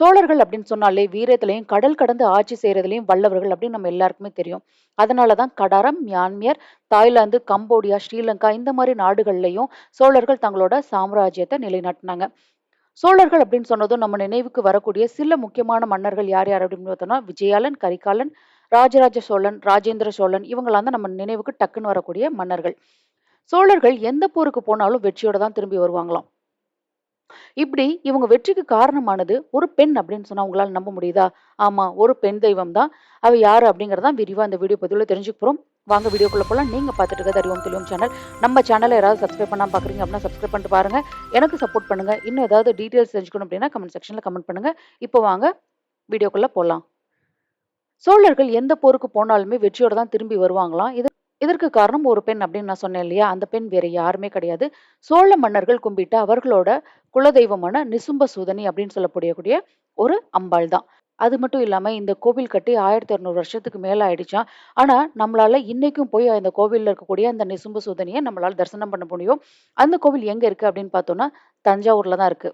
சோழர்கள் அப்படின்னு சொன்னாலே வீரத்திலையும் கடல் கடந்து ஆட்சி செய்யறதுலையும் வல்லவர்கள் அப்படின்னு நம்ம எல்லாருக்குமே தெரியும். அதனாலதான் Kadaram Myanmar Thailand Cambodia Sri Lanka இந்த மாதிரி நாடுகள்லயும் சோழர்கள் தங்களோட சாம்ராஜ்யத்தை நிலைநாட்டினாங்க. சோழர்கள் அப்படின்னு சொன்னதும் நம்ம நினைவுக்கு வரக்கூடிய சில முக்கியமான மன்னர்கள் யார் யார் அப்படின்னு பார்த்தோம்னா விஜயாலன் கரிகாலன் ராஜராஜ சோழன் ராஜேந்திர சோழன் இவங்களாம் தான் நம்ம நினைவுக்கு டக்குன்னு வரக்கூடிய மன்னர்கள். சோழர்கள் எந்த போருக்கு போனாலும் வெற்றியோட தான் திரும்பி வருவாங்களாம். இப்படி இவங்க வெற்றிக்கு காரணமானது ஒரு பெண் அப்படின்னு சொன்னா உங்களால நம்ப முடியுதா? ஆமா ஒரு பெண் தெய்வம் தான் அவ யாரு அப்படிங்கறதான் விரிவா இந்த வீடியோ பதிவுல தெரிஞ்சுக்க போறோம். வாங்க வீடியோக்குள்ள போலாம். நீங்க பார்த்துட்டு இருக்கிறது அறிவோம் தெளிவும் சேனல் நம்ம சேனலை யாராவது சப்ஸ்கிரைப் பண்ணாம பாக்குறீங்க அப்படின்னா சப்ஸ்கிரைப் பண்ணிட்டு பாருங்க. எனக்கு சப்போர்ட் பண்ணுங்க. இன்னும் ஏதாவது டீடைல்ஸ் தெரிஞ்சுக்கணும் அப்படின்னா கமெண்ட் செக்ஷன்ல கமெண்ட் பண்ணுங்க. இப்போ வாங்க வீடியோக்குள்ள போலாம். சோழர்கள் எந்த போருக்கு போனாலுமே வெற்றியோட தான் திரும்பி வருவாங்களாம். இது இதற்கு காரணம் ஒரு பெண் அப்படின்னு நான் சொன்னேன் இல்லையா? அந்த பெண் வேற யாருமே கிடையாது. சோழ மன்னர்கள் கும்பிட்ட அவர்களோட குலதெய்வமான நிசும்ப சூதனி அப்படின்னு சொல்லக்கூடிய ஒரு அம்பாள் தான். அது மட்டும் இல்லாம இந்த கோவில் கட்டி ஆயிரத்தி இரநூறு வருஷத்துக்கு மேல ஆயிடுச்சான் ஆனா நம்மளால இன்னைக்கும் போய் அந்த கோவில்ல இருக்கக்கூடிய அந்த நிசும்ப சூதனியை நம்மளால தரிசனம் பண்ண முடியும். அந்த கோவில் எங்க இருக்கு அப்படின்னு பார்த்தோம்னா தஞ்சாவூர்ல தான் இருக்கு.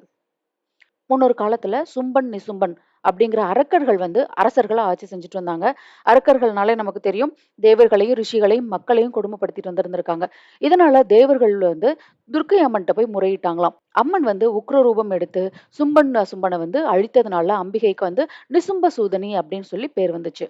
முன்னொரு காலத்துல சும்பன் நிசும்பன் அப்படிங்கிற அரக்கர்கள் வந்து அரசர்களாக ஆட்சி செஞ்சுட்டு வந்தாங்க. அரக்கர்கள்னாலே நமக்கு தெரியும் தேவர்களையும் ரிஷிகளையும் மக்களையும் கொடுமைப்படுத்திட்டு வந்திருந்திருக்காங்க. இதனால தேவர்கள் வந்து துர்க்கை அம்மன்கிட்ட போய் முறையிட்டாங்களாம். அம்மன் வந்து உக்ர ரூபம் எடுத்து சும்பன் சும்பனை வந்து அழித்ததுனால அம்பிகைக்கு வந்து நிசும்ப சூதனி அப்படின்னு சொல்லி பேர் வந்துச்சு.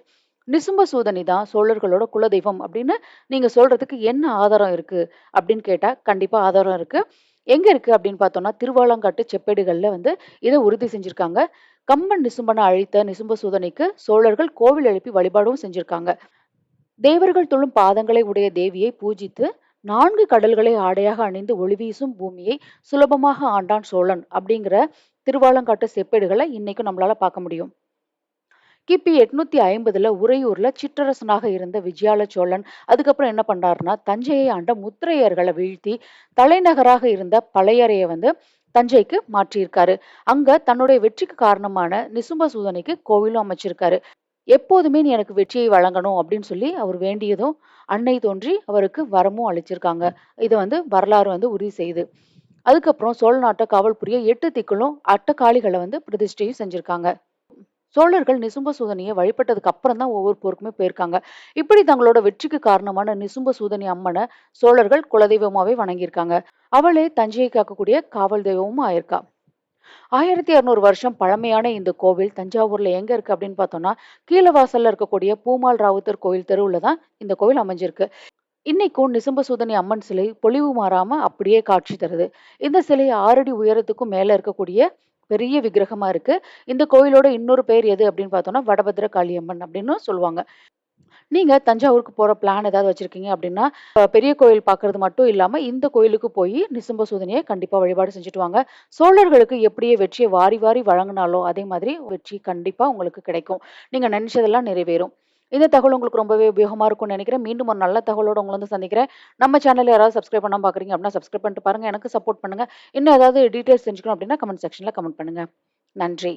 நிசும்ப சூதனி தான் சோழர்களோட குலதெய்வம் அப்படின்னு நீங்க சொல்றதுக்கு என்ன ஆதாரம் இருக்கு அப்படின்னு கேட்டா கண்டிப்பா ஆதாரம் இருக்கு. எங்க இருக்கு அப்படின்னு பார்த்தோம்னா திருவாலங்காட்டு செப்பேடுகள்ல வந்து இதை உறுதி செஞ்சிருக்காங்க. கம்பன் நிசும்பனை அழித்த நிசும்ப சூதனைக்கு சோழர்கள் கோவில் எழுப்பி வழிபாடும் செஞ்சிருக்காங்க. தேவர்கள் தொழும் பாதங்களை உடைய தேவியை பூஜித்து நான்கு கடல்களை ஆடையாக அணிந்து ஒளிவீசும் பூமியை சுலபமாக ஆண்டான் சோழன். அப்படிங்கிற திருவாலங்காட்டு செப்பேடுகளை இன்னைக்கும் நம்மளால பார்க்க முடியும். கிபி எட்நூத்தி ஐம்பதுல உறையூர்ல சிற்றரசனாக இருந்த விஜயால சோழன் அதுக்கப்புறம் என்ன பண்ணாருன்னா தஞ்சையை ஆண்ட முத்திரையர்களை வீழ்த்தி தலைநகராக இருந்த பழையறையை வந்து தஞ்சைக்கு மாற்றியிருக்காரு. அங்க தன்னுடைய வெற்றிக்கு காரணமான நிசும்ப சூதனைக்கு கோவிலும் அமைச்சிருக்காரு. எப்போதுமே நீ எனக்கு வெற்றியை வழங்கணும் அப்படின்னு சொல்லி அவர் வேண்டியதும் அன்னை தோன்றி அவருக்கு வரமும் அளிச்சிருக்காங்க. இதை வந்து வரலாறு வந்து உறுதி செய்யுது அதுக்கப்புறம் சோழ நாட்டை காவல் புரிய எட்டு திக்களும் அட்டக்காளிகளை வந்து பிரதிஷ்டையும் செஞ்சிருக்காங்க. சோழர்கள் நிசும்ப சூதனியை வழிபட்டதுக்கு அப்புறம் தான் ஒவ்வொரு போருக்குமே போயிருக்காங்க. இப்படி தங்களோட வெற்றிக்கு காரணமான நிசும்ப சூதனி அம்மனை சோழர்கள் குலதெய்வமாவே வணங்கியிருக்காங்க. அவளே தஞ்சையை காக்கக்கூடிய காவல் தெய்வமும் ஆயிருக்கா. ஆயிரத்தி இரநூறு வருஷம் பழமையான இந்த கோவில் தஞ்சாவூர்ல எங்க இருக்கு அப்படின்னு பார்த்தோம்னா கீழவாசல்ல இருக்கக்கூடிய பூமால் ராவுத்தர் கோவில் தெருவுல தான் இந்த கோவில் அமைஞ்சிருக்கு. இன்னைக்கும் நிசும்ப சூதனி அம்மன் சிலை பொலிவு மாறாம அப்படியே காட்சி தருது. இந்த சிலை ஆறடி உயரத்துக்கும் மேல இருக்கக்கூடிய பெரிய விக்கிரகமா இருக்கு. இந்த கோயிலோட இன்னொரு பேர் எது அப்படின்னு பார்த்தோம்னா வடபத்திர காளியம்மன் அப்படின்னு சொல்லுவாங்க. நீங்க தஞ்சாவூருக்கு போற பிளான் ஏதாவது வச்சிருக்கீங்க அப்படின்னா பெரிய கோயில் பாக்குறது மட்டும் இல்லாம இந்த கோயிலுக்கு போய் நிசம்ப சூதனையை கண்டிப்பா வழிபாடு செஞ்சுட்டு வாங்க சோழர்களுக்கு எப்படியே வெற்றியை வாரி வாரி வழங்கினாலோ அதே மாதிரி வெற்றி கண்டிப்பா உங்களுக்கு கிடைக்கும். நீங்க நினைச்சதெல்லாம் நிறைவேறும். இந்த தகவல் உங்களுக்கு ரொம்பவே உபயோகமாக இருக்கும்னு நினைக்கிறேன். மீண்டும் ஒரு நல்ல தகவலோட உங்களை வந்து சந்திக்கிறேன். நம்ம சேனல் யாராவது சப்ஸ்கிரைப் பண்ணாமல் பார்க்குறீங்க அப்படின்னா சப்ஸ்கிரைப் பண்ணிட்டு பாருங்க. எனக்கு சப்போர்ட் பண்ணுங்க. இன்னும் ஏதாவது டீட்டெயில்ஸ் தெரிஞ்சுக்கணும் அப்படின்னா கமெண்ட் செக்ஷனில் கமெண்ட் பண்ணுங்க. நன்றி.